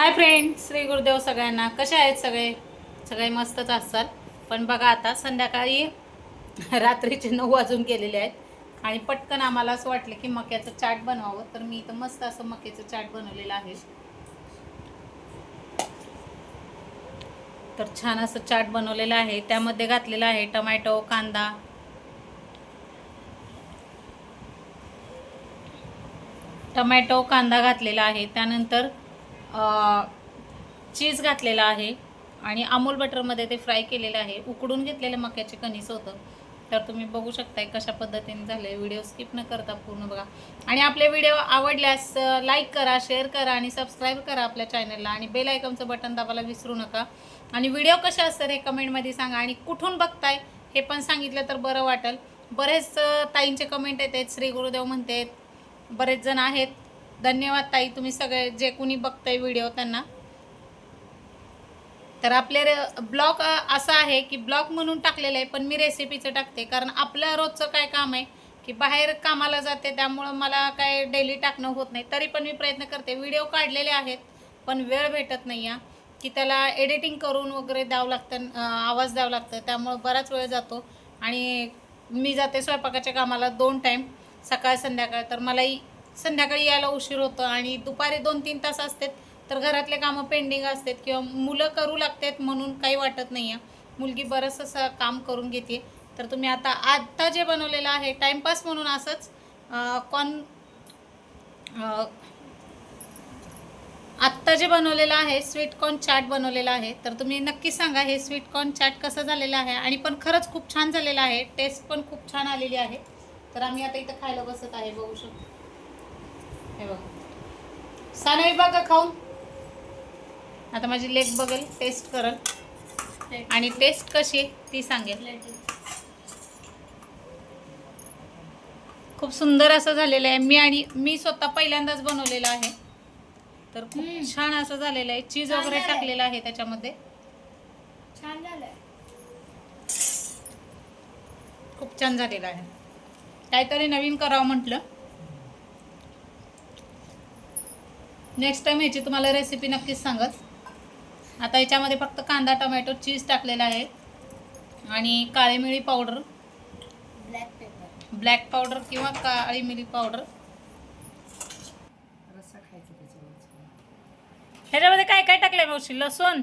Hi friend Shri Gurudev सगळ्यांना. कसे आहेत सगळे? सगळे मस्तच असाल पण बघा आता संध्याकाळी रात्रीचे नऊ वाजून गेलेले आहेत. आणि पटकन आम्हाला असं वाटलं की मक्याचं चाट बनवावं. तर मी इथं मस्त असं मक्याचं चाट बनवलेलं आहे. तर छान असं चाट बनवलेलं आहे. त्यामध्ये घातलेलं आहे टमॅटो कांदा. टमॅटो कांदा घातलेला आहे. त्यानंतर चीज घातलेला आहे आणि अमूल बटरमध्ये ते फ्राय केलेलं आहे. उकडून घेतलेलं मक्याचे कणीस होतं. तर तुम्ही बघू शकताय कशा पद्धतीने झाले व्हिडिओ स्किप न करता पूर्ण बघा. आणि आपले व्हिडिओ आवडल्यास लाईक करा शेअर करा आणि सबस्क्राईब करा आपल्या चॅनलला आणि बेल आयकॉनचं बटन दाबायला विसरू नका. आणि व्हिडिओ कसे असतात हे कमेंटमध्ये सांगा. आणि कुठून बघताय हे पण सांगितलं तर बरं वाटेल. बरेच ताईंचे कमेंट येत आहेत. श्री गुरुदेव म्हणते बरेच जण आहेत. धन्यवाद ताई तुम्ही सगळे जे कोणी बघताय व्हिडिओ त्यांना. तर आपले ब्लॉग असं आहे की ब्लॉग म्हणून टाकलेलं आहे पण मी रेसिपीचं टाकते. कारण आपलं रोजचं काय काम आहे की बाहेर कामाला जाते त्यामुळं मला काय डेली टाकणं होत नाही. तरी पण मी प्रयत्न करते. व्हिडिओ काढलेले आहेत पण वेळ भेटत नाही आहे की त्याला एडिटिंग करून वगैरे द्यावं लागतं आवाज द्यावं लागतं. त्यामुळं बराच वेळ जातो. आणि मी जाते स्वयंपाकाच्या कामाला दोन टाईम सकाळ संध्याकाळ. तर मलाही संध्याकाळी यायला उशीर होतो आणि दुपारी दोन तीन तास असतात तर घरातले कामं पेंडिंग असतात किंवा मुलं करू लागतात म्हणून काही वाटत नाही आहे मुलगी बरंच असं काम करून घेते. तर तुम्ही आता आत्ता जे बनवलेलं आहे टाईमपास म्हणून असंच कॉन आत्ता जे बनवलेलं आहे स्वीट कॉर्न चाट बनवलेलं आहे तर तुम्ही नक्की सांगा हे स्वीट कॉर्न चाट कसं झालेलं आहे आणि पण खरंच खूप छान झालेलं आहे टेस्ट पण खूप छान आलेली आहे. तर आम्ही आता इथं खायला बसत आहे बघू शकतो. हे बघा. सानवी बघा खाऊन? आता माझी लेग बघेल टेस्ट करल. आणि टेस्ट कशी आहे ती सांगेल. खूप सुंदर असं झालेलं आहे. मी आणि मी स्वतः पहिल्यांदाच बनवलेलं आहे. तर खूप. छान असं झालेलं आहे. चीज वगैरे. टाकलेलं आहे त्याच्यामध्ये. छान झालंय. खूप छान झालेलं आहे. काहीतरी नवीन करावं म्हटलं. नेक्स्ट टाइम ह्याची तुम्हाला रेसिपी नक्कीच सांगत. आता याच्यामध्ये फक्त कांदा टोमॅटो चीज टाकलेला आहे. आणि काळी मिरी powder black pepper black powder किंवा काळी मिरी पावडर ह्याच्यामध्ये काय काय टाकलंय मावशी? लसूण?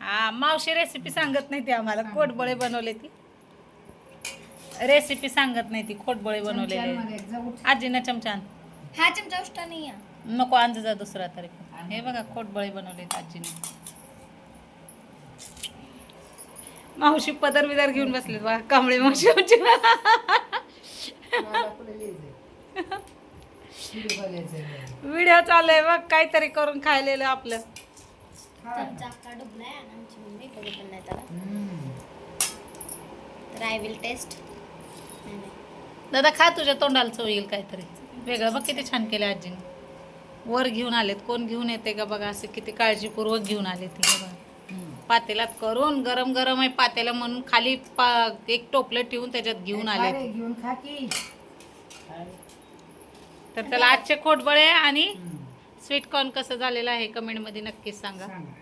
हा मावशी रेसिपी सांगत नाही ती आम्हाला. कोटबळे बनवले ती. रेसिपी सांगत नाही ती. खोटबळे जाऊट आजीनं चमचान हा चमचा उष्टा नाही नको अंज जा दुसरा तरी. हे बघा खोटबळे बनवले आजीने मावशी पदर बिदर घेऊन बसले बघा कांबळे मावशी आमची. व्हिडिओ चालू आहे बघ काहीतरी करून खायलेलं आपलं खा. चमचा अख्खा डुबलाय आणि आमची मम्मी कधी पण नाही त्याला हम्म. तर आय विल टेस्ट दादा खा तुझ्या तोंडाला चव येईल काहीतरी वेगळं. बघ किती छान केलं आजीने. वर घेऊन आलेत. कोण घेऊन येते का बघा असे किती काळजीपूर्वक घेऊन आले ते बघा. पातेल्यात करून गरम गरम आहे पातेला म्हणून खाली पा एक टोपलं ठेवून त्याच्यात घेऊन आले घेऊन खा की. तर त्याला आजचे खोटबळे आणि. स्वीट कॉर्न कसं झालेलं आहे कमेंटमध्ये नक्कीच सांगा. सांगा.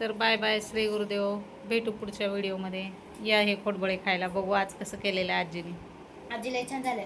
तर बाय बाय श्री गुरुदेव. भेटू पुढच्या व्हिडिओमध्ये. या हे खोटबळे खायला. बघू आज कसं केलेलं आहे आजीने. आजी लय छान झाले